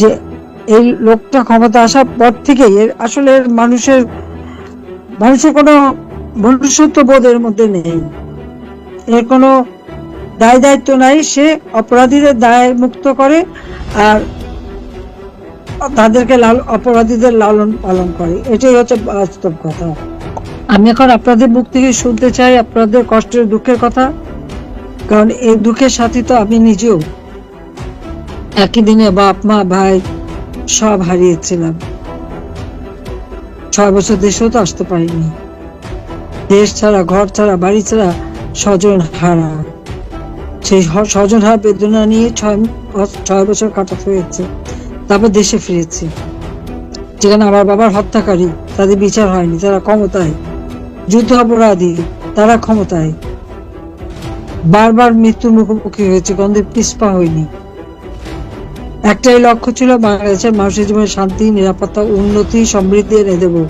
যে এই লোকটা ক্ষমতা আসার পর থেকে এর আসলে মানুষের মানুষের কোনো মনুষ্যত্ব বোধের মধ্যে নেই। এর কোনো দায় দায়িত্ব নাই, সে অপরাধীদের দায় মুক্ত করে আর তাদেরকে লাল, অপরাধীদের লালন পালন করে। এটাই হচ্ছে বাস্তব কথা। আমি এখন আপনাদের মুখ থেকে শুনতে চাই, আপনাদের কষ্টের দুঃখের কথা। কারণ এই দুঃখের সাথে তো আমি নিজেও একই দিনে বাপ, মা, ভাই সব হারিয়েছিলাম। ছয় বছর দেশেও তো আসতে পারিনি। দেশ ছাড়া, ঘর ছাড়া, বাড়ি ছাড়া স্বজন হারা। সেই স্বজন হারা বেদনা নিয়ে ছয় ছয় বছর কাটাতে হয়েছে। তারপর দেশে ফিরেছি। যেখানে আমার বাবার হত্যাকারী, তাদের বিচার হয়নি। তারা ক্ষমতায়। যুদ্ধ অপরাধী, তারা ক্ষমতায়। বারবার মৃত্যুর মুখোমুখি হয়েছে। গন্ধে পিসপা হয়নি। একটাই লক্ষ্য ছিল বাংলাদেশের মানুষের জীবনে শান্তি, নিরাপত্তা, উন্নতি, সমৃদ্ধি এনে দেব।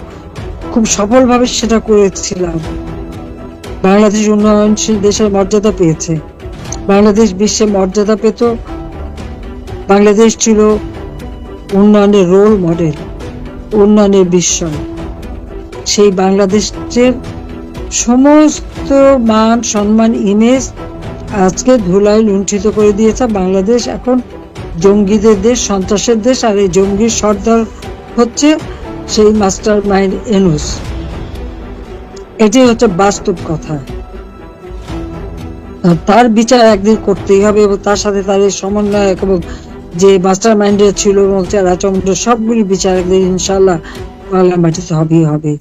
খুব সফলভাবে সেটা করেছিলাম। বাংলাদেশ উন্নয়নশীল দেশের মর্যাদা পেয়েছে। বাংলাদেশ বিশ্বে মর্যাদা পেত। বাংলাদেশ ছিল উন্নয়নের রোল মডেল উন্নয়নের বিস্ময় সেই বাংলাদেশের সমস্ত মান, সম্মান ইমেজ আজকে ধুলায় লুণ্ঠিত করে দিয়েছে বাংলাদেশ। এখন জঙ্গিদের দেশ, সন্ত্রাসের দেশ, আর এই জঙ্গির সর্দার হচ্ছে সেই মাস্টার মাইন্ড এনুস এটাই হচ্ছে বাস্তব কথা। তার বিচার একদিন করতেই হবে এবং তার সাথে তার এই সমন্বয়ক এবং যে মাস্টার মাইন্ডের ছিল এবং যারা চন্দ্র, সবগুলি বিচার একদিন ইনশাল্লাহ মাটিতে হবেই হবে